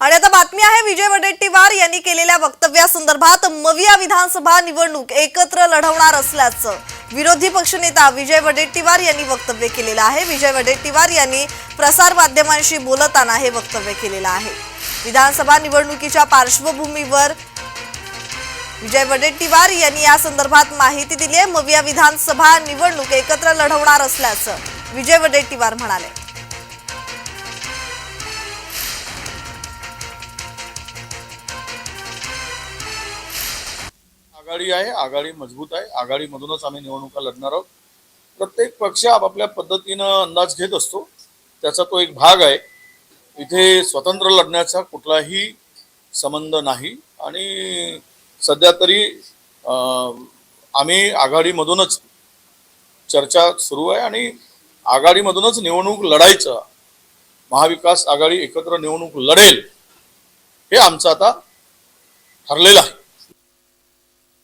आणि आता बातमी आहे विजय वडेट्टीवार यांनी केलेल्या वक्तव्यासंदर्भात मविया विधानसभा निवडणूक एकत्र लढवणार असल्याचं. विरोधी पक्षनेता विजय वडेट्टीवार यांनी वक्तव्य केलेलं आहे. विजय वडेट्टीवार यांनी प्रसार माध्यमांशी बोलताना हे वक्तव्य केलेलं आहे. विधानसभा निवडणुकीच्या पार्श्वभूमीवर विजय वडेट्टीवार यांनी या संदर्भात माहिती दिली आहे. मविया विधानसभा निवडणूक एकत्र लढवणार असल्याचं विजय वडेट्टीवार म्हणाले. आघाडी आहे आघाडी मजबूत आहे आघाडीमधूनच आम्ही निवडणुका लढणार आहोत. प्रत्येक पक्ष आपापल्या पद्धतीनं अंदाज घेत असतो. त्याचा तो एक भाग आहे. इथे स्वतंत्र लढण्याचा कुठलाही संबंध नाही आणि सध्या तरी आम्ही आघाडीमधूनच चर्चा सुरू आहे आणि आघाडीमधूनच निवडणूक लढायचं महाविकास आघाडी एकत्र निवडणूक लढेल हे आमचं आता ठरलेलं आहे.